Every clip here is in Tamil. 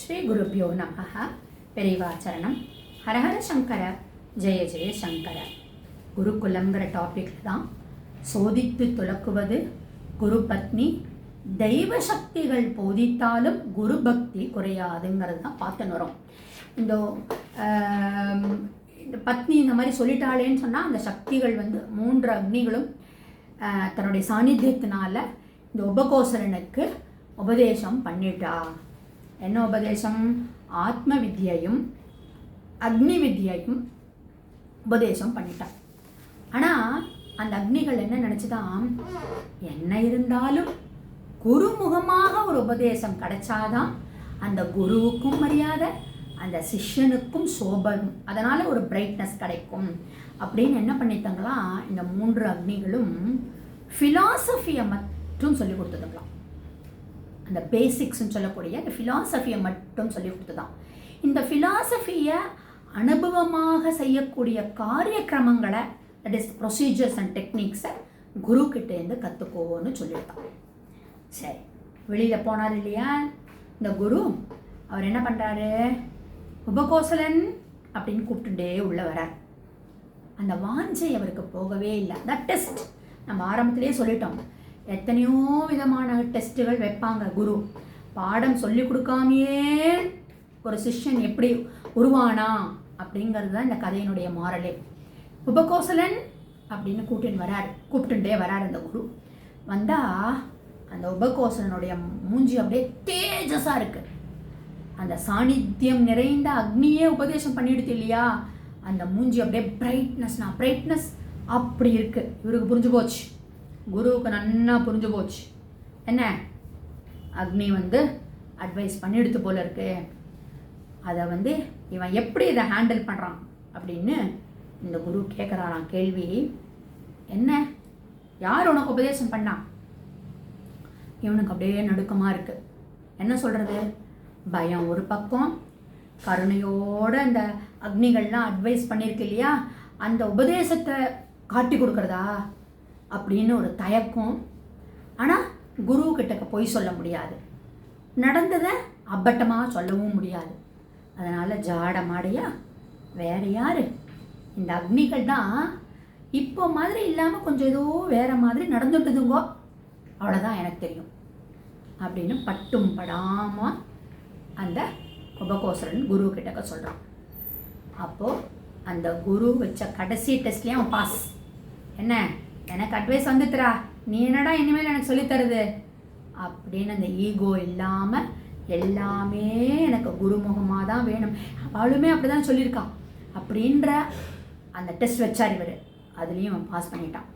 ஸ்ரீ குருப்பியோ நமக பெரிவாச்சரணம். ஹரஹர சங்கர. ஜெய ஜெய சங்கர. குருகுலங்கிற டாபிக் தான் சோதித்து துலக்குவது குரு பத்னி தெய்வ சக்திகள் போதித்தாலும் குரு பக்தி குறையாதுங்கிறது தான் பார்த்துன்னு வரும். இந்த இந்த பத்னி இந்த மாதிரி சொல்லிட்டாளேன்னு சொன்னால் அந்த சக்திகள் வந்து மூன்று அக்னிகளும் தன்னுடைய சாநித்தியத்தினால இந்த உபகோசரனுக்கு உபதேசம் பண்ணிட்டா. என்ன உபதேசம் ஆத்ம வித்யையும் அக்னி வித்யையும் உபதேசம் பண்ணிட்டான். ஆனால் அந்த அக்னிகள் என்ன நினச்சிதான் என்ன இருந்தாலும் குருமுகமாக ஒரு உபதேசம் கிடைச்சாதான் அந்த குருவுக்கும் மரியாதை அந்த சிஷ்யனுக்கும் சோபம் அதனால் ஒரு பிரைட்னஸ் கிடைக்கும். அப்படின்னு என்ன பண்ணிட்டாங்களாம் இந்த மூன்று அக்னிகளும் ஃபிலாசபியை மட்டும் சொல்லி கொடுத்துருக்கலாம் அந்த பேசிக்ஸ்ன்னு சொல்லக்கூடிய அந்த ஃபிலாசபியை மட்டும் சொல்லி கொடுத்துதான். இந்த ஃபிலாசபியை அனுபவமாக செய்யக்கூடிய காரியக்கிரமங்களை தட் இஸ் ப்ரொசீஜர்ஸ் அண்ட் டெக்னிக்ஸை குரு கிட்டேருந்து கற்றுக்கோன்னு சொல்லியிருக்கான். சரி வெளியில் போனார் இல்லையா? இந்த குரு அவர் என்ன பண்ணுறாரு உபகோசலன் அப்படின்னு கூப்பிட்டுட்டே உள்ள வரார் அந்த வாஞ்சை அவருக்கு போகவே இல்லை. தட் டெஸ்ட் நம்ம ஆரம்பத்திலே சொல்லிட்டோம். எத்தனையோ விதமான டெஸ்ட்டுகள் வைப்பாங்க குரு. பாடம் சொல்லி கொடுக்காமையே ஒரு சிஷ்யன் எப்படி உருவானா அப்படிங்கிறது தான் இந்த கதையினுடைய மாறலே. உபகோசலன் அப்படின்னு கூப்பிட்டுன்னு வரார். கூப்பிட்டுட்டே வரார் அந்த குரு. வந்தால் அந்த உபகோசலனுடைய மூஞ்சி அப்படியே தேஜஸாக இருக்குது அந்த சாநித்தியம் நிறைந்த அக்னியே உபதேசம் பண்ணிடுது இல்லையா? அந்த மூஞ்சி அப்படியே பிரைட்னஸ்னா பிரைட்னஸ் அப்படி இருக்கு. இவருக்கு புரிஞ்சு போச்சு. குருவுக்கு நன்னா புரிஞ்சு போச்சு. என்ன? அக்னி வந்து அட்வைஸ் பண்ணிடுத்து போல இருக்கு. அதை வந்து இவன் எப்படி இதை ஹேண்டில் பண்ணுறான் அப்படின்னு இந்த குரு கேட்குறாராம் கேள்வி என்ன? யார் உனக்கு உபதேசம் பண்ணா? இவனுக்கு அப்படியே நடுக்கமாக இருக்கு. என்ன சொல்கிறது பயம் ஒரு பக்கம். கருணையோட அந்த அக்னிகள்லாம் அட்வைஸ் பண்ணியிருக்கு இல்லையா? அந்த உபதேசத்தை காட்டி கொடுக்குறதா? அப்படின்னு ஒரு தயக்கம். ஆனால் குரு கிட்டக்க போய் சொல்ல முடியாது. நடந்ததை அப்பட்டமாக சொல்லவும் முடியாது. அதனால் ஜாட மாடையா வேறு யார்? இந்த அக்னிகள் தான் இப்போ மாதிரி இல்லாமல் கொஞ்சம் ஏதோ வேறு மாதிரி நடந்துட்டுதுங்கோ. அவ்வளோதான் எனக்கு தெரியும். அப்படின்னு பட்டும் படாமல் அந்த உபகோசரன் குரு கிட்டக்க சொல்கிறான் அப்போது அந்த குரு வச்ச கடைசி டெஸ்ட்லேயும் அவன் பாஸ் என்ன? எனக்கு அட்வைஸ் வந்துத்துறா நீ என்னடா இனிமேல் எனக்கு சொல்லித் தருது? அப்படின்னு அந்த ஈகோ இல்லாமல் எல்லாமே எனக்கு குருமுகமாக தான் வேணும். அவளுமே அப்படி தான் சொல்லியிருக்கான் அப்படின்ற அந்த டெஸ்ட் வச்சார் இவர். அதுலேயும் அவன் பாஸ் பண்ணிட்டான்.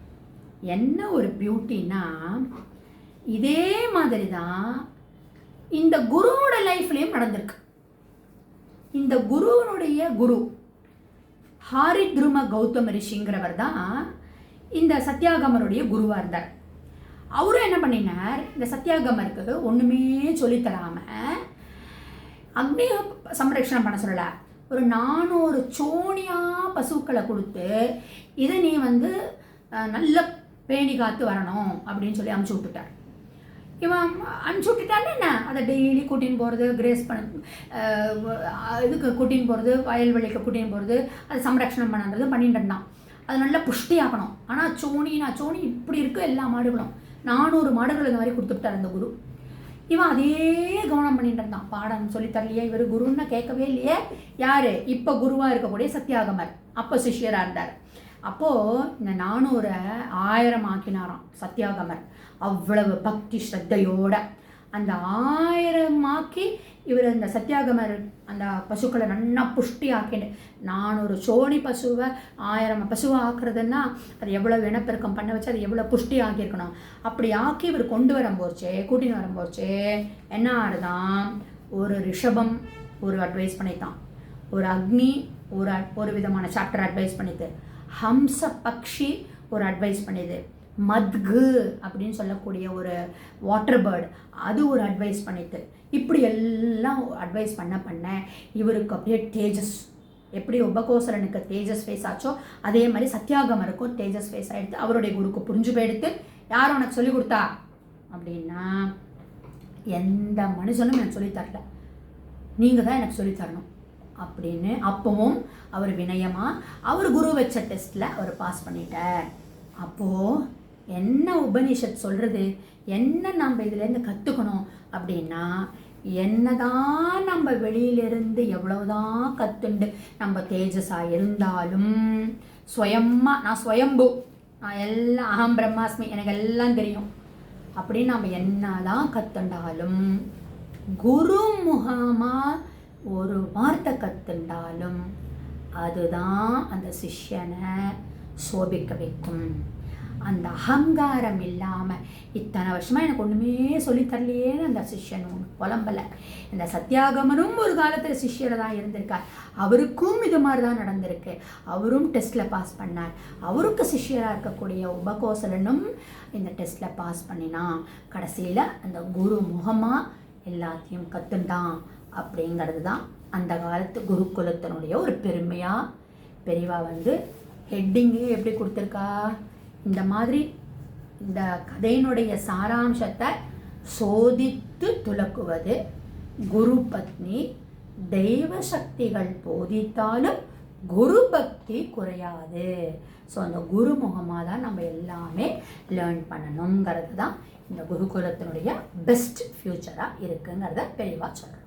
என்ன ஒரு பியூட்டின்னா இதே மாதிரி தான் இந்த குருவோட லைஃப்லேயும் நடந்திருக்கு. இந்த குருவனுடைய குரு ஹாரித்ரும கௌதம ரிஷிங்கிறவர் தான் இந்த சத்யாகமருடைய குருவாக இருந்தார். அவரும் என்ன பண்ணினார்? இந்த சத்யாகமருக்கு ஒன்றுமே சொல்லித்தராம அக்னி சம்ரக்ஷணம் பண்ண சொல்லலை. ஒரு நானூறு சோனியா பசுக்களை கொடுத்து இதை நீ வந்து நல்ல பேணி காத்து வரணும் அப்படின்னு சொல்லி அமுச்சு விட்டுட்டார். இவன் அனுப்பிச்சி விட்டுட்டான்னு என்ன? அதை டெய்லி கூட்டின்னு போகிறது கிரேஸ் பண்ண இதுக்கு கூட்டின்னு போகிறது வயல்வெளிக்கு கூட்டின்னு போகிறது அது சம்ரக்ஷணம் பண்ணுறது பண்ணிட்டு இருந்தான் அது நல்லா புஷ்டியாகணும். ஆனால் சோனி நான் சோனி இப்படி இருக்கு எல்லா மாடுகளும். நானூறு மாடுகள் இந்த மாதிரி கொடுத்துட்டார் அந்த குரு. இவன் அதே கவனம் பண்ணிட்டு இருந்தான். பாடம் சொல்லித் தரலையே இவர் குருன்னு கேட்கவே இல்லையே. யார்? இப்போ குருவாக இருக்கக்கூடிய சத்யாகமர். அப்போ சிஷ்யராக இருந்தார். அப்போது இந்த நானூறை ஆயிரம் ஆக்கினாராம் சத்யாகமர். அவ்வளவு பக்தி ஸ்ரத்தையோட. அந்த ஆயிரம் ஆக்கி இவர் அந்த சத்தியாகமர் அந்த பசுக்களை நல்லா புஷ்டி ஆக்கிட்டு நானூறு சோனி பசுவை ஆயிரம் பசுவை ஆக்குறதுன்னா அது எவ்வளோ இனப்பெருக்கம் பண்ண வச்சு அது எவ்வளோ புஷ்டி ஆக்கியிருக்கணும். அப்படி ஆக்கி இவர் கொண்டு வரும்போச்சே கூட்டின்னு வரும்போச்சே என்ன ஆறுதான் ஒரு ரிஷபம் ஒரு அட்வைஸ் பண்ணித்தான். ஒரு அக்னி ஒரு அட்- ஒரு விதமான சாப்டர் அட்வைஸ் பண்ணிது ஹம்ச பக்ஷி ஒரு அட்வைஸ் பண்ணிது. மத்கு அப்படின்னு சொல்லக்கூடிய ஒரு வாட்டர் பேர்டு அது ஒரு அட்வைஸ் பண்ணிட்டு. இப்படி எல்லாம் அட்வைஸ் பண்ண பண்ண இவருக்கு அப்படியே தேஜஸ் எப்படி உபகோசரனுக்கு தேஜஸ் ஃபேஸ் ஆச்சோ அதே மாதிரி சத்யாகமருக்கும் தேஜஸ் ஃபேஸ் ஆகிடுத்து அவருடைய குருக்கு புரிஞ்சு போயிடுத்து யார் உனக்கு சொல்லி கொடுத்தா? அப்படின்னா எந்த மனுஷனும் எனக்கு சொல்லித் தரல. நீங்கள் தான் எனக்கு சொல்லித் தரணும். அப்படின்னு அப்பவும் அவர் வினயமாக அவர் குரு வச்ச டெஸ்ட்டில் அவர் பாஸ் பண்ணிட்டார். அப்போது என்ன உபனிஷத் சொல்கிறது என்ன நம்ம இதுலேருந்து கற்றுக்கணும் அப்படின்னா என்னதான் நம்ம வெளியிலிருந்து எவ்வளவுதான் கத்துண்டு நம்ம தேஜஸாக இருந்தாலும் சுயமா நான் சுயம்பு நான் எல்லாம் அகம் பிரம்மாஸ்மி எனக்கு எல்லாம் தெரியும். அப்படின்னு நம்ம என்னதான் கற்றுண்டாலும் குரு முகமா ஒரு வார்த்தை கற்றுண்டாலும் அதுதான் அந்த சிஷ்யனை சோபிக்க வைக்கும். அந்த அகங்காரம் இல்லாமல் இத்தனை வருஷமாக எனக்கு ஒன்றுமே சொல்லித் தரலையேன்னு அந்த சிஷ்யன் ஒன்று புலம்பலை. இந்த சத்தியாகமனும் ஒரு காலத்தில் சிஷ்யரை தான் இருந்திருக்கார். அவருக்கும் இது மாதிரி தான் நடந்திருக்கு. அவரும் டெஸ்ட்டில் பாஸ் பண்ணார். அவருக்கு சிஷ்யராக இருக்கக்கூடிய உபகோசலனும் இந்த டெஸ்ட்டில் பாஸ் பண்ணினான் கடைசியில் அந்த குரு முகமாக எல்லாத்தையும் கற்றுண்டான் அப்படிங்கிறது தான் அந்த காலத்து குருகுலத்தினுடைய ஒரு பெருமையாக பெரியவா வந்து ஹெட்டிங்கு எப்படி கொடுத்துருக்கா? இந்த மாதிரி இந்த கதையினுடைய சாராம்சத்தை சோதித்து துலக்குவது குரு பத்னி தெய்வ சக்திகள் போதித்தாலும் குரு பக்தி குறையாது. ஸோ அந்த குரு முகமாக தான் நம்ம எல்லாமே லேர்ன் பண்ணணுங்கிறது தான் இந்த குருகுலத்தினுடைய பெஸ்ட் ஃப்யூச்சராக இருக்குங்கிறத தெளிவாக சொல்கிறேன்